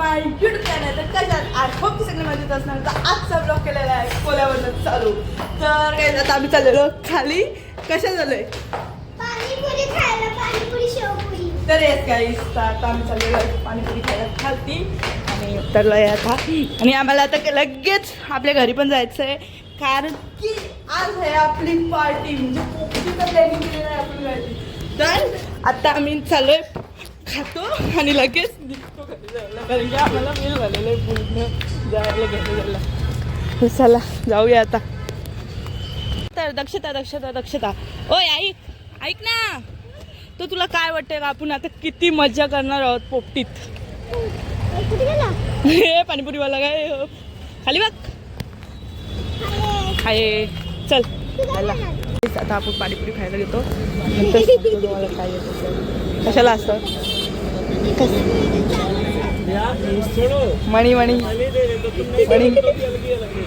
माय YouTube channel तर कशात I hope की सगळे मजेत असणार. तर आजचा ब्लॉग केलेला आहे कोल्यावरनं चालू. तर काय आता आम्ही चाललेलो खाली. कशा झालोय पाणीपुरी खायला पाणीपुरी शेवपुरी. तर येस तर आता आम्ही चाललेलो आहे पाणीपुरी खायला खालती. आणि उतरलो आहे आता. आणि आम्हाला आता लगेच आपल्या घरी पण जायचं आहे कारण की आज आहे आपली पार्टी म्हणजे पोपटीचं प्लॅनिंग केलेलं आहे आपली पार्टी तर आता आम्ही चाललोय खातो आणि लगेच कारण की आम्हाला बिल झालेलं आहे. पूर्ण जायला घरी चला जाऊया आता. तर दक्षता दक्षता दक्षता. ओय ऐक ऐक ना. तर तुला काय वाटतंय का आपण आता किती मज्जा करणार आहोत पोपटीत? हे पाणीपुरीवाला काय? खाली बघ. हाय चल. चला. आता आपण पाणीपुरी खायला घेतो नंतर तुम्हाला काय कशाला असतं मणी मणी. मणी.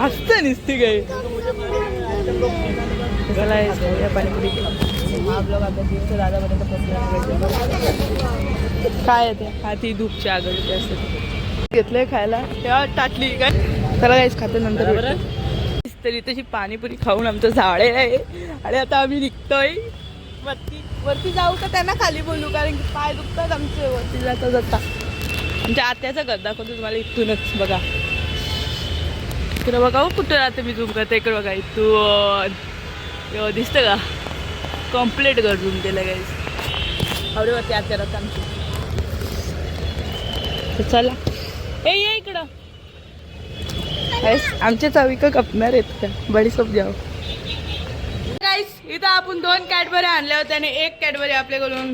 असतं निसती काय चला पाणीपुरी. काय आहे ते? हा ती धूपची आगळी ते असते. घेतलंय खायला. तेव्हा टाकली काय? चला काहीच खातो नंतर. तरी तशी पाणीपुरी खाऊन आमचं झाडे आहे. आणि आता आम्ही निघतोय. वरती वरती जाऊ का त्यांना खाली बोलू? कारण की पाय दुखतात आमचे. वरती जाता जाता. म्हणजे आत्याचं घर दाखवतो तुम्हाला इथूनच बघा. इकडं बघा हो, कुठं राहते मी झूम करते इकडं बघा इथून. दिसतं का? कंप्लीट घर झूम केलं गाईस आवडेवरती आत्या आत्याला आमची चला. ए ये इकडं. आमच्या आमचे का कपणार आहेत? का बडीसोप जाऊ गाईस इथं आपण दोन कॅडबरी आणल्या होत्या आणि एक कॅडबरी आपल्याकडून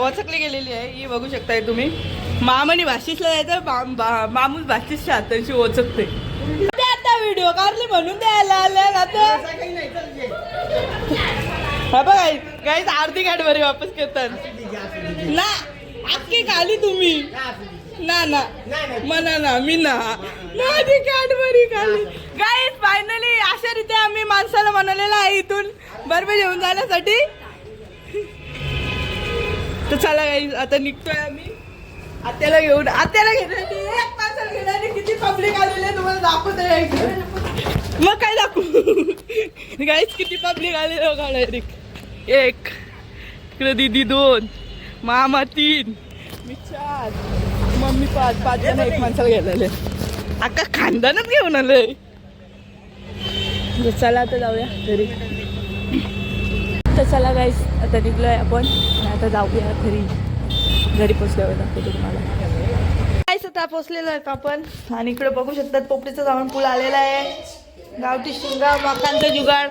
वचकली गेलेली आहे. ही बघू शकताय तुम्ही. मामाने भाषीसला जायचं मा- बा- मामूस भाषीसच्या हातांशी ओचकते आता व्हिडिओ काढले म्हणून द्यायला आल्या हा बघा गाईस अर्धी कॅडबरी वापस घेतात. ना अख्खी खाली तुम्ही. ना ना मना ना मी ना. माझी कॅडबरी खाली. गाईस फायनली अशा रीते आम्ही माणसाला म्हणालेलं आहे इथून. बर्फ घेऊन जाण्यासाठी तर चला गाईस आता निघतोय आम्ही. आत्याला घेऊन आत्याला घेण्यासाठी एक माणसाला घेण्यासाठी किती पब्लिक आलेली तुम्हाला दाखवत मग काय दाखवू? गाईस किती पब्लिक आलेले बघा डायरेक्ट एक इकडे दीदी दोन मामा तीन. मी चार. मम्मी पाच पाच जण एक माणसाला गेलेले. अक्का खानदानच घेऊन आले. चला आता जाऊया घरी. तर चला गाईस आता निघलोय आपण. आता जाऊया घरी. घरी पोचल्यावर दाखवतो तुम्हाला. गाईस आता पोचलेलो आहे आपण. आणि इकडे बघू शकतात पोपटीचं जाऊन पूल आलेला आहे. गावठी शिंगा मकांचा जुगाड.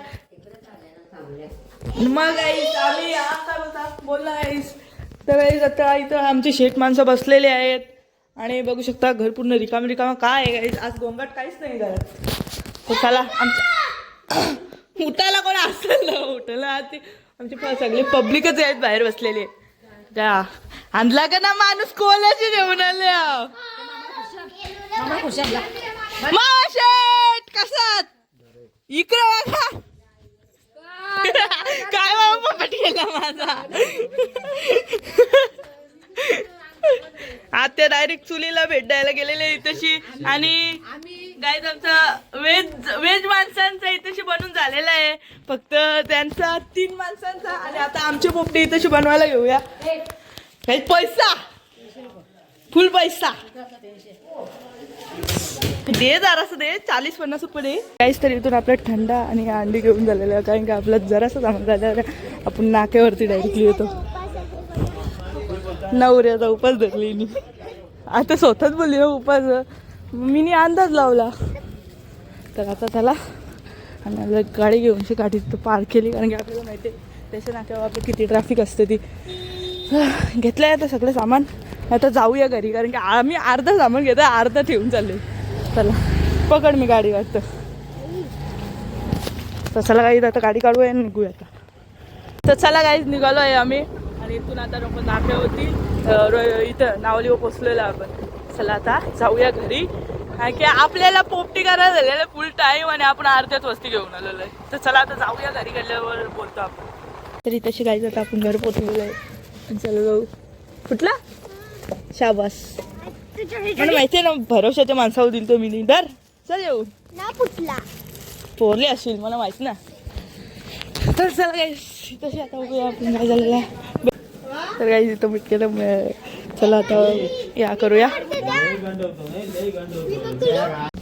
मग आईस आम्ही आता बोलला आईस तर आईस आता इथं आमचे शेठ माणसं बसलेले आहेत. आणि बघू शकता घर पूर्ण रिकाम रिकामा. काय आहे आज गोंगाट काहीच नाही घरात चला आमच्या उठायला कोण असेल ना? उठायला ते आमची सगळे पब्लिकच आहेत बाहेर बसलेले. त्या आणला का ना माणूस कोल्याचे जेवण आले? मामा शेठ कसात इकडे बघा. काय बाबा पट माझा? डायरेक्ट चुलीला भेट द्यायला गेलेले इथशी. आणि गाईज आमचा वेज वेज माणसांचा इथशी बनून झालेला आहे. फक्त त्यांचा तीन माणसांचा आणि आता आमची पोपटी इथशी बनवायला घेऊया काही पैसा. फुल पैसा. दे जरासं दे चाळीस पन्नास रुपये काहीच तरी इथून आपला थंडा आणि अंडी घेऊन झालेलं कारण की आपला जरासं सामान झालं आपण नाक्यावरती डायरेक्टली येतो. नवऱ्याचा उपास धरली मी. आता स्वतःच बोलली ना उपास. मीनी अंदाज लावला. तर आता त्याला आणि गाडी घेऊन शी गाडी तिथं पार्क केली कारण की आपल्याला माहिती आहे त्याच्या नाक्यावर आपलं किती ट्रॅफिक असते ती. घेतलं आहे आता सगळं सामान. आता जाऊया घरी कारण की आम्ही अर्धा सामान घेतो अर्धा ठेवून चालले चला पकड मी गाडी वाटतं. तर चला गाईज आता गाडी काढूया आणि निघूया आता. तर चला गाईज निघालो आहे आम्ही. आणि इथून आता लोक नाक्या होती इथं नावलीवर पोचलेलो आपण. चला आता जाऊया घरी. कारण की आपल्याला पोपटी करायला झालेलं फुल टाईम आणि आपण अर्ध्याच वस्ती घेऊन आलेलो आहे. तर चला आता जाऊया घरी गेल्यावर बोलतो आपण. तरी तशी गाईज आता आपण घर पोचलेलो आहे. चला जाऊ. कुठला? शाबास. मला ह्याच्यात माहितीये ना भरोशाच्या माणसावर दिल तो मी नाही धर. चल येऊ. ना फुटला पोरली असशील मला माहीत ना. तर चला काय तशी आता बघूया आपण काय झालेलं आहे. तर काही इथं मीट केलं चला आता या करूया.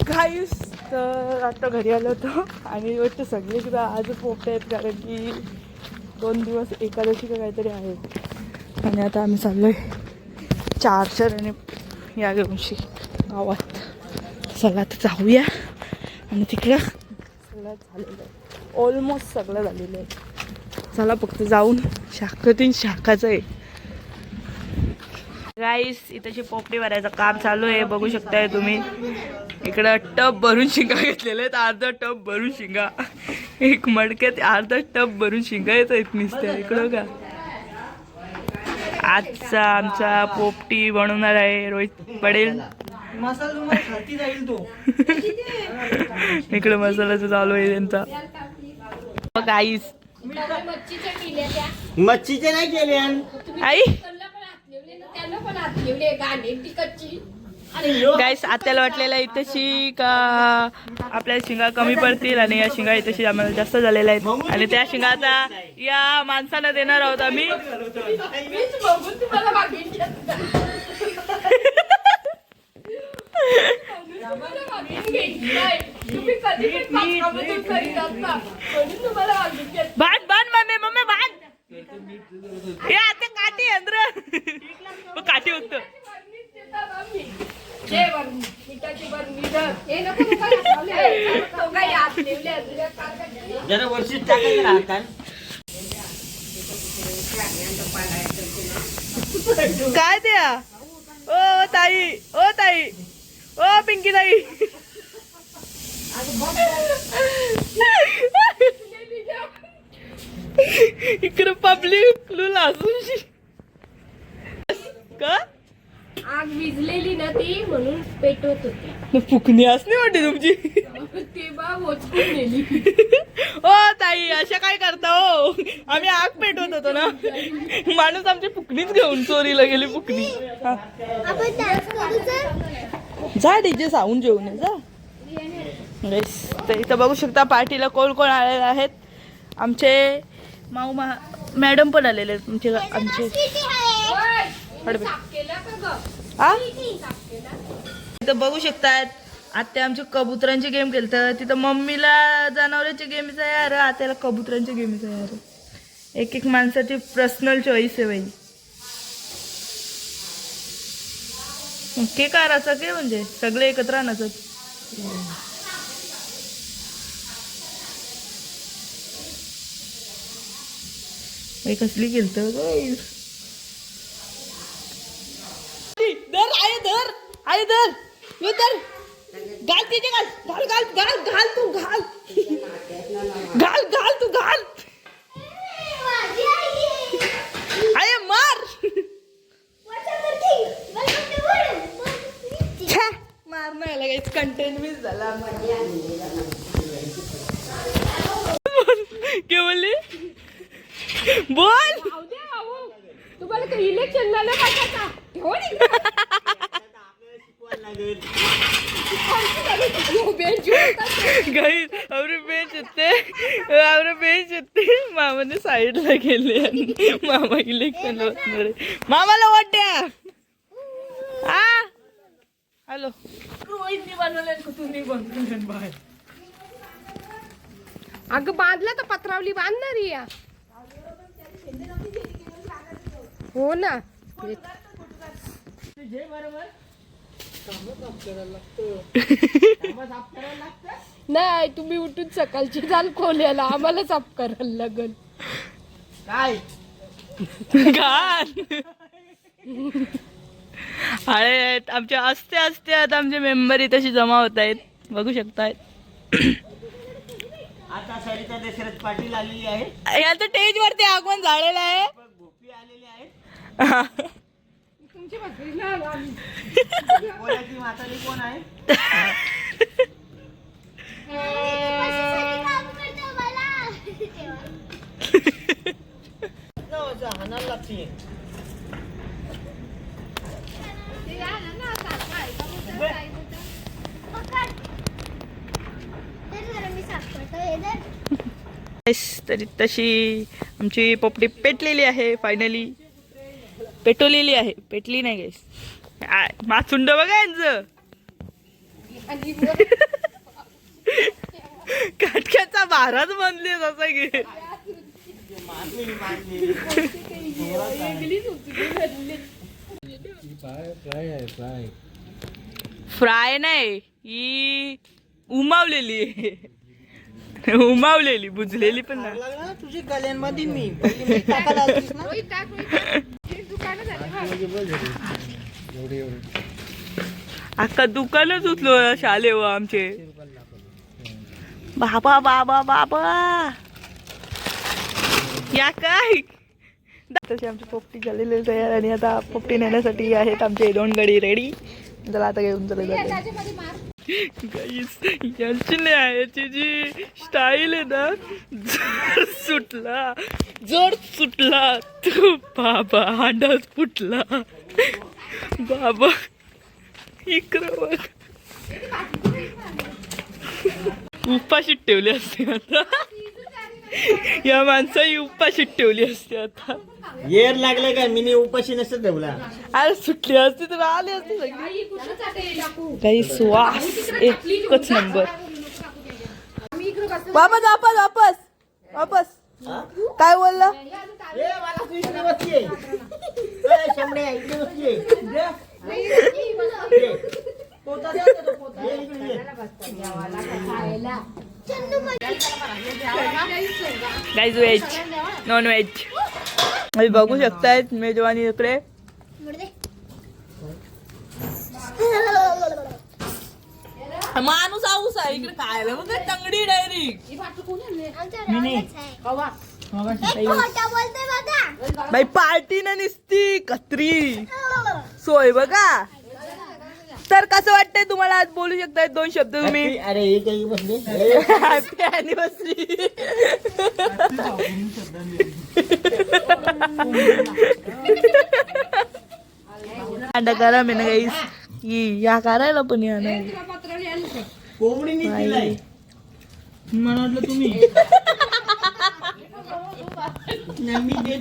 काहीच तर आता घरी आलो होतो आणि वाटतं सगळे सुद्धा आज पोपट आहेत कारण की दोन दिवस एकादशी का काहीतरी आहे. आणि आता आम्ही चाललो आहे चारशर आणि या घेऊनशी गावात. चला आता जाऊया. आणि तिकडं सगळं झालेलं आहे. ऑलमोस्ट सगळं झालेलं आहे. चला फक्त जाऊन शाखा तीन शाखाचं आहे. गाईस इथंशी पोपटी भरायचं काम चालू आहे बघू शकताय तुम्ही. इकडं टब भरून शिंगा घेतलेले आहेत अर्धा टब भरून शिंगा. एक मडक्यात अर्धा टब भरून शिंगा येत आहेत नुसत्या इकडं का आजचा आमचा पोपटी बनवणार आहे रोहित पडेल. मसाला तुम्हाला खाती जाईल तो इकडे मसाल्याचं चालू आहे त्यांचा. गाईस मच्छीचे नाही केले आई गाईस आत्याला वाटलेलं इथंशी का आपल्या शिंगा कमी पडतील आणि या शिंगा इथंशी आम्हाला जास्त झालेल्या आहेत. आणि त्या शिंगाचा या माणसाला देणार आहोत आम्ही. बांध बांध मम्मी मम्मी बांध हे आता काठी अंद्र. काठी होत. जरा टाकायला राहतात काय द्या ओ ताई ओ ताई ओ पिंकी ताई इकडे पब्लिक लुल असून का? आग विजलेली ना ती म्हणून पेटवत होती फुकणी असली वाटते तुमची? ते ओ ताई अशा काय करता हो? आम्ही आग पेटवत होतो ना. माणूस आमची फुकणीच घेऊन चोरीला गेली फुकणी. हा. जा डीजे साऊंड जेवून ये, जा. Guys, तर इथं बघू शकता पार्टीला कोण कोण आलेले आहेत. आमचे माऊ मा मॅडम पण आलेले आहेत आमचे. आमचे इथं बघू शकतात. आत्या आमच्या कबुतरांचे गेम खेळतं तिथं मम्मीला जनावरांचे गेम्स आहे यार. आत्याला कबुतरांचे गेम्स आहे यार. एक एक माणसाची पर्सनल चॉईस आहे बाई. के करायचं के म्हणजे? सगळे एकत्र आणायचं? बाई कसली गेलत धर आहे धर आहे धर मी धर. घाल तिचे घाल घाल घाल घाल घाल तू घाल. घाल घाल तू घाल. आय मार. मार नाही लागायच कंटेंट मिस झाला के बोलली बोल जाऊ दे अहो तुम्हाला काही इलेक्शन झालं पाहिजे ठेवून इकडं. काही अवरे बेंच येते अवरे बेंच मामाने साईडला गेले आणि मामा इलेक्शन मामाला वाट्या हॅलो. बांधला तर पत्रावली बांधणार या. हो ना. बरोबर नाही तुम्ही उठून सकाळची जाल खोल्याला आम्हाला साफ करायला लागल. काय? अरे आमच्या असते असते आता आमचे मेंबर तशी जमा होत आहेत. बघू शकतायत. आता सरिता दशरथ पाटील आलेली आहे यांचं स्टेज वरती आगमन झालेलं आहे. भोपी आलेली आहे तरी तशी आमची पोपटी पेटलेली आहे फायनली पेटवलेली आहे. पेटली नाही गाईस माचुंड बघा यांचं. काटक्याचा बाराच बनले असं की. फ्राय नाही ही उमावलेली उमावलेली बुजलेली पण नाही. ना तुझी गल्यांमध्ये मी. टाकायला अख्खा दुकानच उचलो शाले व आमचे. बाबा बाबा बाबा. या काय? तशी आमची पोपटी झालेली तयार आणि आता पोपटी नेण्यासाठी आहेत आमचे दोन गडी रेडी चला आता घेऊन चले जाते. गाईस यांची न्यायाची जी स्टाईल आहे ना जर सुटला जर सुटला तो बाबा हांडाच फुटला बाबा इकडं बघ उपाशीत ठेवली असते आता. या माणसाही उपाशीत ठेवली असते आता. येर लागले काय? मी उपाशी नसत ठेवला अरे सुटली असती तर आली असती सगळी. काही श्वास एकच नंबर. वापस वापस वापस. वापस. काय बोलला? शंभरे. पोता तो पोता. गाईज व्हेज नॉन व्हेज तुम्ही बघू शकतायत मेजवानी इकडे. माणूस आऊस आहे. इकडे काय मग तंगडी डायरेक्ट खोटं बोलते बघा. बाई पार्टी ना निसती कत्री. सोय बघा. तर कसं वाटतंय तुम्हाला आज बोलू शकताय दोन शब्द तुम्ही? अरे हे बसले. हॅपी अॅनिव्हर्सरी गरम आहे ना गाईस. या करायला पण या नाही मला वाटलं तुम्ही. मी